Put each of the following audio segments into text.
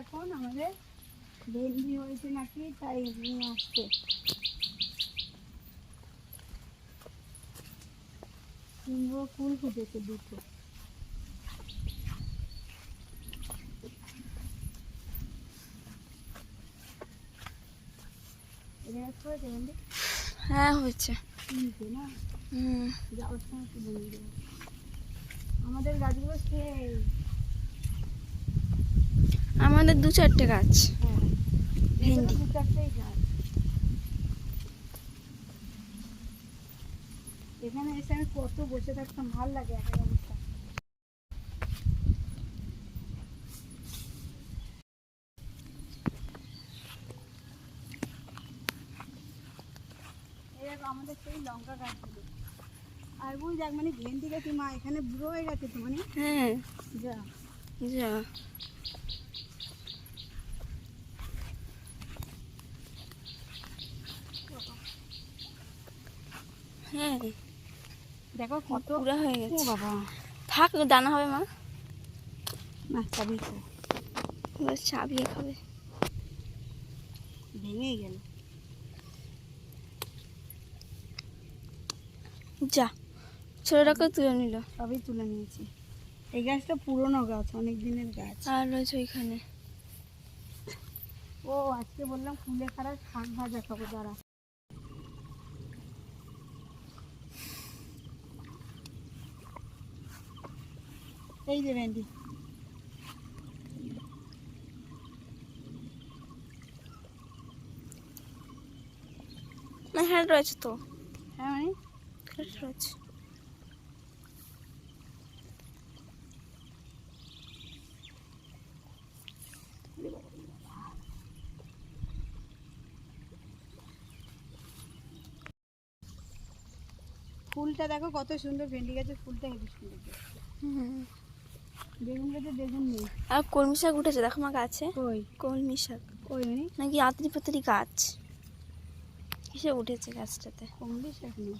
এখন আমাদের ভেন্ডি হয়েছে নাকি তাই নিয়ে আসছে। কুমড়ো ফুল ফুটেছে দুটো। হ্যাঁ হয়েছে। আমাদের গাছগুলো সেই আমাদের দু চারটে গাছ। ভেন্ডি। এখানে এসে আমি কত বসে থাকতাম ভালো লাগে একা অবস্থা এই আমাদের সেই লঙ্কা গাছগুলো। আর বুঝ দেখ মানে ভেন্ডি গাছ মা এখানে বুড়ো হয়ে গেছে তো মানে? হ্যাঁ। যা। যা। হ্যাঁ দেখো কত পুরা হয়ে গেছে। বাবা। থাক দানা হবে মা। না চাবি তো এবার চাবিয়ে খাবে। ভেঙেই গেল। যা ছোটটাকে তুলে নিল? সবই তুলে নিয়েছি। এই গাছটা পুরনো গাছ অনেক দিনের গাছ। আর রয়েছে ওইখানে। ও আজকে বললাম কুলে খারাপ শাক ভাজা খাব দাঁড়া। এই যে ভেন্ডি। না হ্যাঁ রয়েছে তো। হ্যাঁ মানে? হ্যাঁ, রয়েছে। ফুলটা দেখো কত সুন্দর ভেন্ডি গাছের ফুলটা হেবি সুন্দর। বেগুন গাছে বেগুন নেই আর কলমি শাক উঠেছে দেখো মা গাছে। কই? কলমি শাক। কই মানে নাকি আতরি পাতরি গাছ। কিসে উঠেছে গাছটাতে? কমলি শাক নেই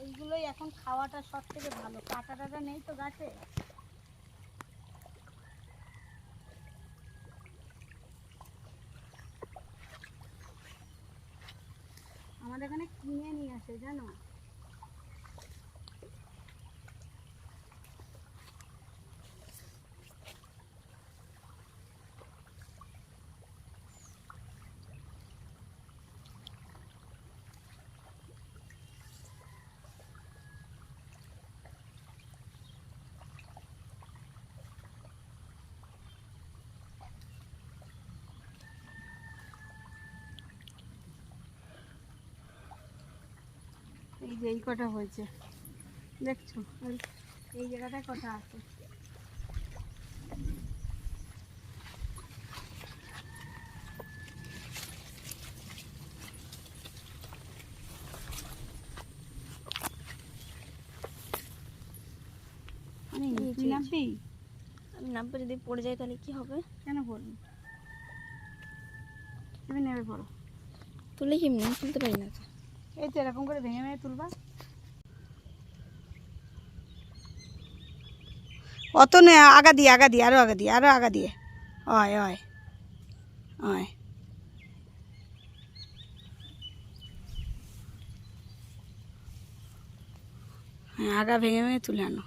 এইগুলোই এখন খাওয়াটা সব থেকে ভালো। কাটা টাটা নেই তো গাছে? আমাদের এখানে কিনে নিয়ে আসে জানো? এই যে এই কটা হয়েছে। দেখছ? এই জায়গাটায় কটা আছে? নামবি? আমি নামবে যদি পড়ে যায় তাহলে কি হবে? কেন পড়বি? তুমি পড়ো। তুলে কেমনি? তুলতে পারি না তো। এই তো এরকম করে ভেঙে ভেঙে তুলবা। অত নে, আগা দিয়ে আগা দিয়ে আরও আগা দিয়ে আরও আগা দিয়ে। অয় অয় অয় হ্যাঁ আগা ভেঙে ভেঙে তুলে আনো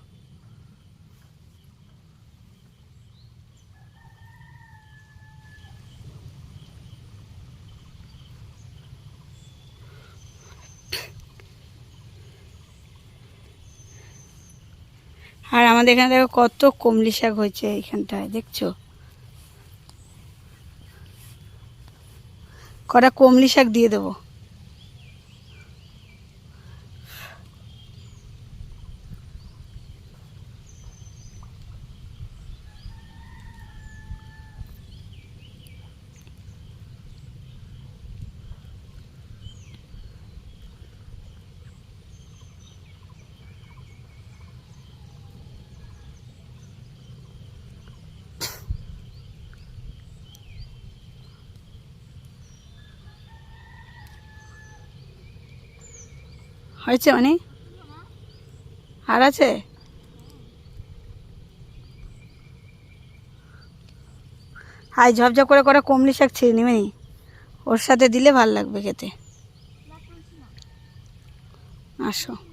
আর আমাদের এখানে দেখো কত কমলি শাক হয়েছে এইখানটায় দেখছ? কটা কমলি শাক দিয়ে দেবো। হয়েছে মানে? আর আছে? হাই, ঝপঝপ করে করে কমলি শাক ছিঁড়ে নিবে নি ওর সাথে দিলে ভালো লাগবে খেতে। আসো।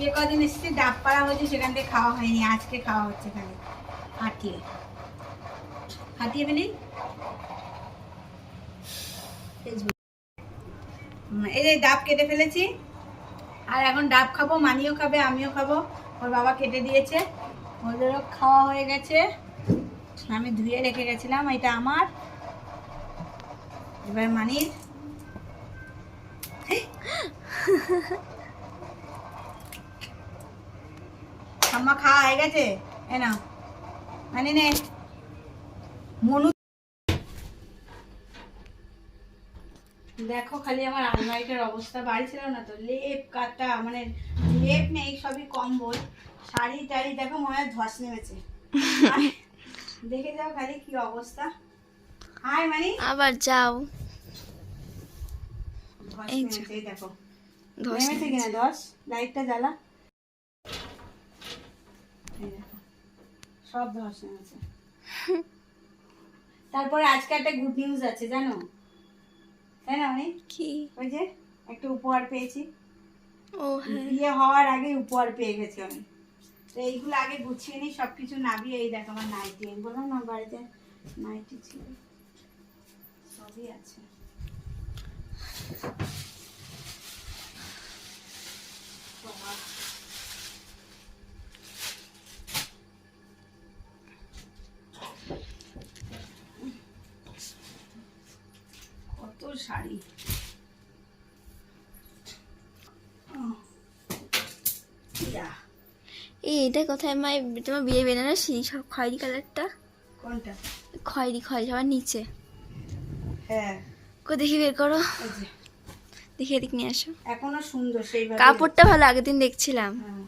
যে কদিন এসেছে, ডাব পাড়া হয়েছে সেখান থেকে খাওয়া হয়নি, আজকে খাওয়া হচ্ছে খালি হাঁটিয়ে হাঁটিয়ে পেলি? এই যে ডাব কেটে ফেলেছি। আর এখন ডাব খাব মানিও খাবে, আমিও খাব। ওর বাবা কেটে দিয়েছে। ওদেরও খাওয়া হয়ে গেছে। আমি ধুয়ে রেখে গেছিলাম, এটা আমার। এবার মানির। ঠাম্মা খাওয়া হয়ে গেছে? এ না মানে নে মনু দেখো খালি আমার আলমারিটার অবস্থা বাড়ি ছিল না তো লেপ কাটা মানে লেপ নেই সবই কম্বল। শাড়ি টাড়ি দেখো মনে হয় ধস নেমেছে। দেখে যাও খালি কি অবস্থা। হাই মানে। আবার যাও। ধস নেমেছে দেখো। নেমেছে কিনা ধস? লাইটটা জ্বালা। সব ধস নেমেছে তারপরে আজকে একটা গুড নিউজ আছে জানো? তাই না আমি কি? ওই যে একটা উপহার পেয়েছি। ও হ্যাঁ। বিয়ে হওয়ার আগে উপহার পেয়ে গেছি আমি। তো এইগুলো আগে গুছিয়ে নিই সব কিছু নাবিয়ে এই দেখো আমার নাইটি। আমি বললাম না বাড়িতে নাইটি ছিল। সবই আছে। এই এটা কোথায় মাই তোমার বিয়ে বেনারসি সব খয়েরি কালারটা? কোনটা? খয়েরি খয়েরি সবার নিচে। হ্যাঁ। কো দেখি বের করো। দেখি এদিক নিয়ে আসো। এখনও সুন্দর সেইভাবে। কাপড়টা ভালো আগের দিন দেখছিলাম। হ্যাঁ।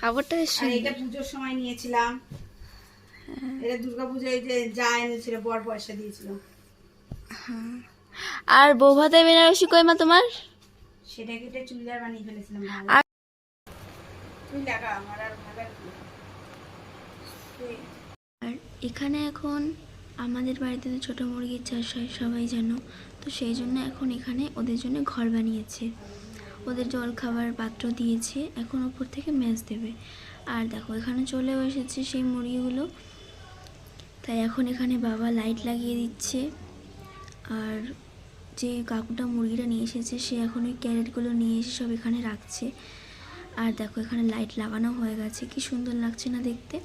কাপড়টা বেশ আর এটা সুন্দর। পুজোর সময় নিয়েছিলাম। এটা দুর্গা পুজোয় যে যা এনেছিল বর পয়সা দিয়েছিল। আর বৌভাতের বেনারসি কই মা তোমার? সেটা কেটে চুড়িদার বানিয়ে ফেলেছিলাম আর- এখানে এখন আমাদের বাড়িতে তো ছোটো মুরগির চাষ হয়, সবাই জানো। তো সেই জন্য এখন এখানে ওদের জন্য ঘর বানিয়েছে। ওদের জল খাবার পাত্র দিয়েছে, এখন ওপর থেকে ম্যাচ দেবে। আর দেখো, এখানে চলেও এসেছে সেই মুরগিগুলো। তাই এখন এখানে বাবা লাইট লাগিয়ে দিচ্ছে। আর যে কাকুটা মুরগিটা নিয়ে এসেছে, সে এখন ওই ক্যারেটগুলো নিয়ে এসে সব এখানে রাখছে। আর দেখো এখানে লাইট লাগানো হয়ে গেছে। কি সুন্দর লাগছে না দেখতে?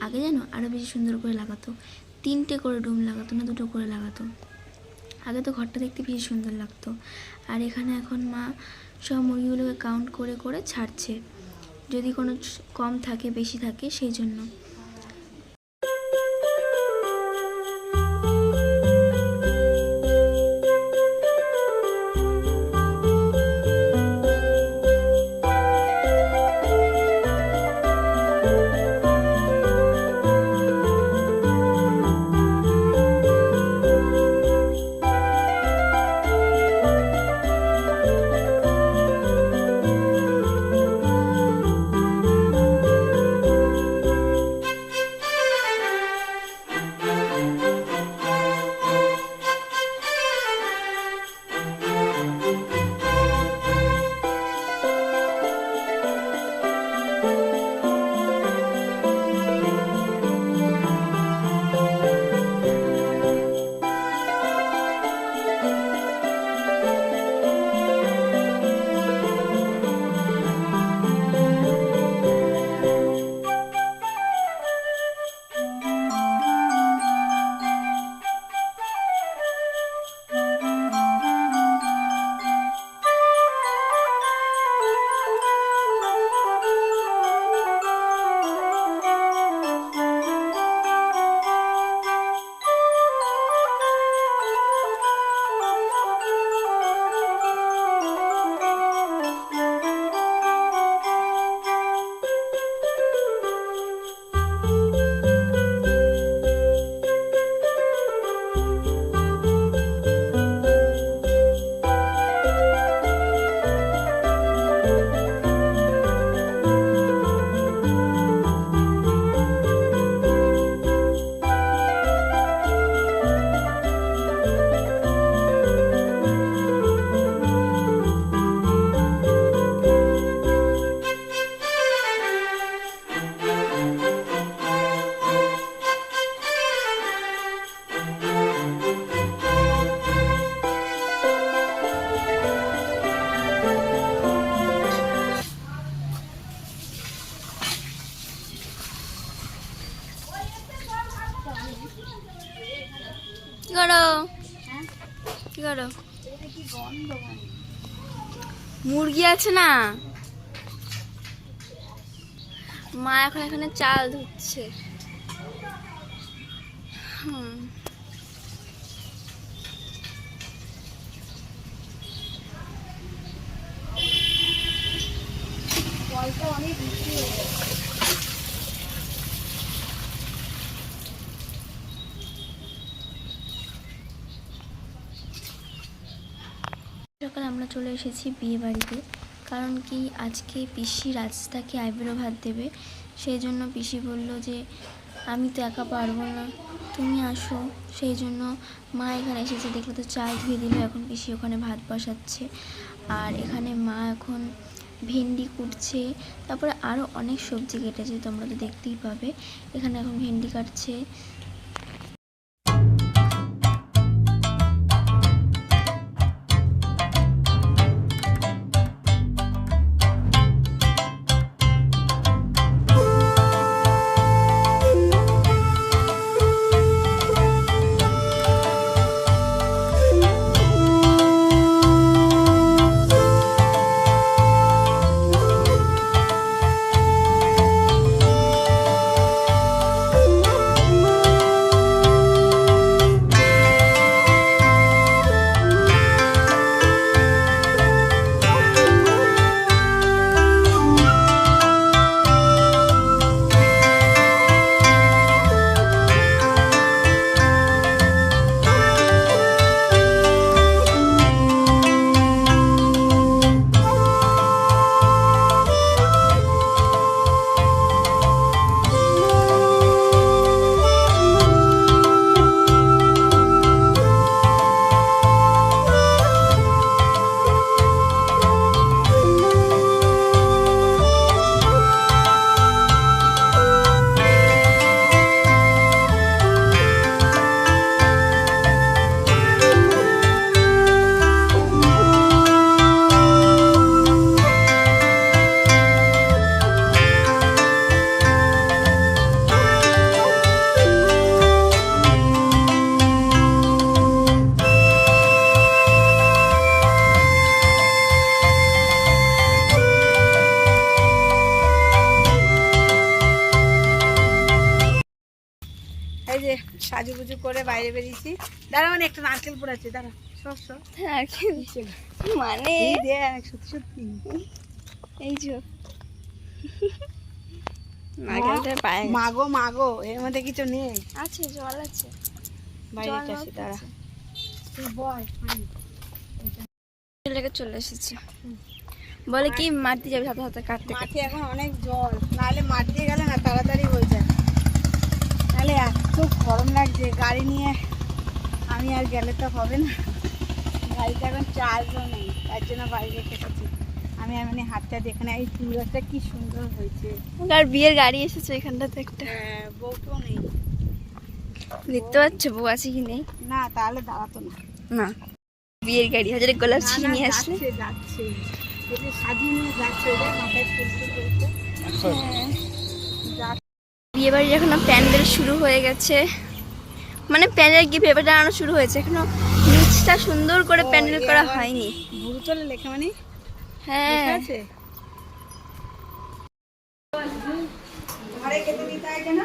আগে যেন আরও বেশি সুন্দর করে লাগাতো। তিনটে করে ডুম লাগাতো না, দুটো করে লাগাতো। আগে তো ঘরটা দেখতে বেশি সুন্দর লাগতো। আর এখানে এখন মা সব মুরগিগুলোকে কাউন্ট করে করে ছাড়ছে। যদি কোনো কম থাকে, বেশি থাকে, সেই জন্য। মুরগি আছে না? মা এখন এখানে চাল ধুচ্ছে সকালে আমরা চলে এসেছি বিয়ে বাড়িতে কারণ কি, আজকে পিসি রাজদাকে আইব্রো ভাত দেবে। সেই জন্য পিসি বলল যে, আমি তো একা পারব না, তুমি আসো। সেই জন্য মা এখানে এসেছে, দেখলে তো চাল ধুয়ে দিল, এখন পিসি ওখানে ভাত বসাচ্ছে। আর এখানে মা এখন ভেন্ডি কুটছে। তারপরে আরও অনেক সবজি কেটেছে, তোমরা তো দেখতেই পাবে। এখানে এখন ভেন্ডি কাটছে। বাইরে বেরিয়েছি। দাঁড়া মানে একটা নারকেল পড়েছে দাঁড়া সব সব আর মানে? দেখ সত্যি সত্যি। এই যে। নারকেলটা পায়ে গেছে। মাগো মাগো এর মধ্যে কিছু নেই। আছে জল আছে। বাইরে আসি দাঁড়া। চলে এসেছে। বলে কি মাটি যাবে সাথে সাথে কাটতে। মাঠে এখন অনেক জল। নাহলে মাঠ দিয়ে গেলে না তাড়াতাড়ি হয়ে যায়। নাহলে এত গরম লাগছে গাড়ি নিয়ে আমি আর গেলে তো হবে না। গাড়িতে এখন চার্জও নেই তার জন্য বাড়ি রেখে এসেছি আমি এমনি হাতটা দেখে না এই গাছটা কি সুন্দর হয়েছে। আর বিয়ের গাড়ি এসেছে এখানটাতে একটা। হ্যাঁ, বউটাও নেই। দেখতে পাচ্ছ বউ আছে কি নেই? না তাহলে দাঁড়াতো না। না বিয়ের গাড়ি হাজারে গোলাপ ছিঁড়ে নিয়ে আসলে। যাচ্ছে যাচ্ছে। সাজিয়ে নিয়ে যাচ্ছে মাথায় ফুল ফুল রয়েছে যাচ্ছে বিয়ে বাড়ির এখনও প্যান্ডেল শুরু হয়ে গেছে। মানে প্যান্ডেল গিয়ে ভেবে দাঁড়ানো শুরু হয়েছে? এখনও নিচটা সুন্দর করে প্যান্ডেল করা হয়নি। লেখা মানে? হ্যাঁ। আছে? ঘরে খেতে দিতে হয় কেন?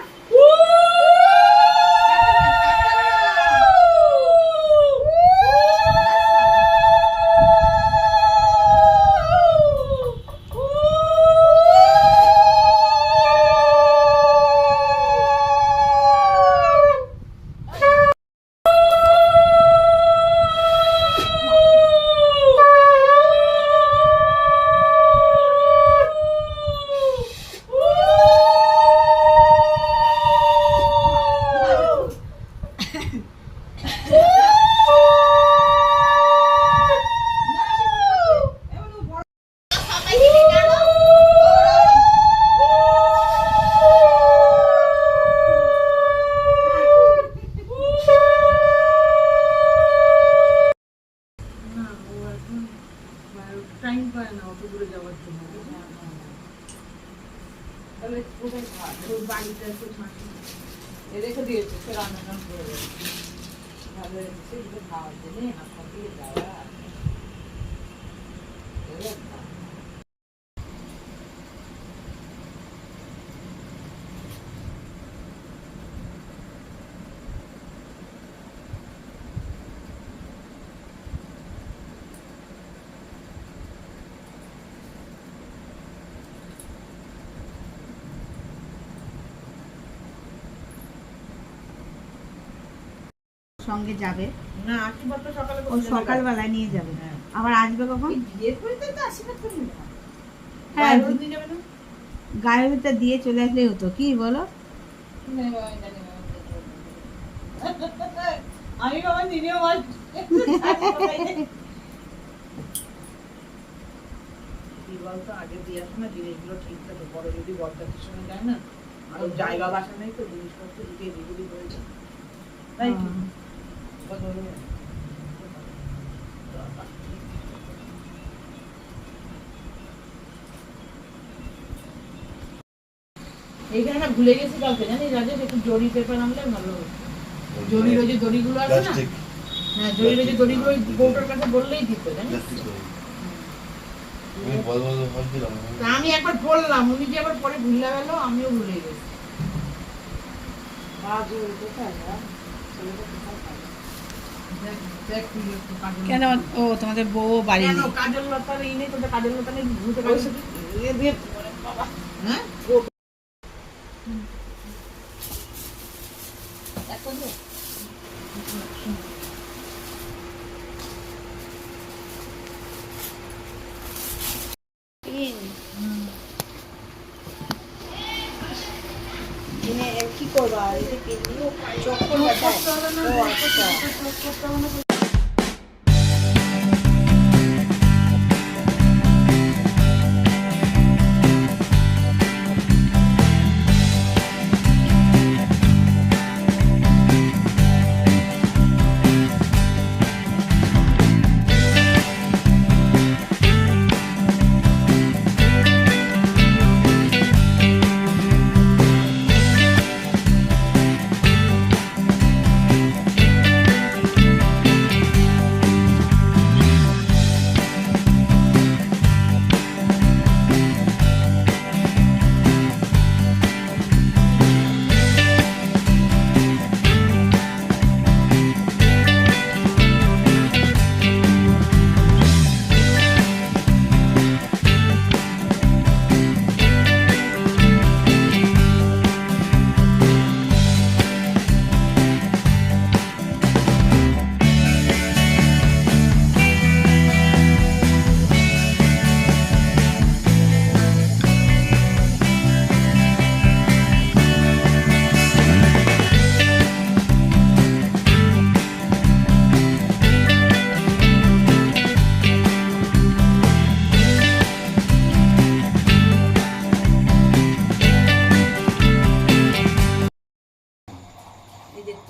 সঙ্গে যাবে। না সকালে ও সকালবেলায় নিয়ে যাবে। হ্যাঁ। আবার আসবে কখন? হ্যাঁ। গায়ে দিয়ে চলে আসলেই হতো। কি বলো। আমি বাবা নিজেও কি বলতো আগে দিয়ে আসো না জিনিসগুলো ঠিক থাকে পরে যদি সঙ্গে যায় না আর জায়গা বাসা নেই তো জিনিসপত্র হয়ে যায়। তাই? এইখানে না ভুলে গেছি রাজেশ? একটু জরি পেপার আনলে ভালো হতো। জরির ওই যে দড়িগুলো আছে না? হ্যাঁ জরির ওই যে দড়িগুলো বউটার কাছে বললেই দিত জানিস? প্লাস্টিক আমি একবার বললাম উনি যে আবার পরে ভুলে গেল আমিও ভুলে গেছি। দেখ, দেখ তুই একটু কাজল কেন? ও তোমাদের বউ বাড়ি কাজল লতা নেই তোদের কাজল লতা নেই ভূতে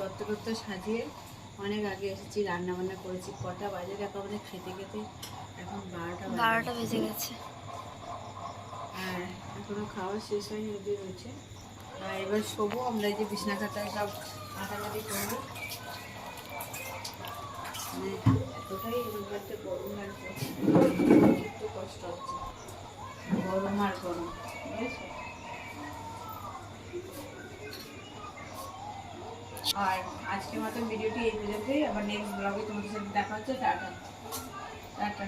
যে সাজিয়ে অনেক আগে এসেছি রান্না বান্না করেছি। কটা বাজে দেখো আমাদের খেতে খেতে। এখন বারোটা বারোটা বেজে গেছে। আর এখনও খাওয়া শেষ হয়নি অবধি রয়েছে। আর এবার শোবো আমরা এই যে বিছনা খাতায় সব কাটাকাটি করব। মানে এতটাই রোববারটা গরম লাগছে একটু কষ্ট হচ্ছে। গরম আর গরম বুঝেছ? আর আজকের মতো ভিডিওটি এই পর্যন্তই। আবার নেক্সট ব্লগে তোমাদের সাথে দেখা হচ্ছে। টাটা। টাটা।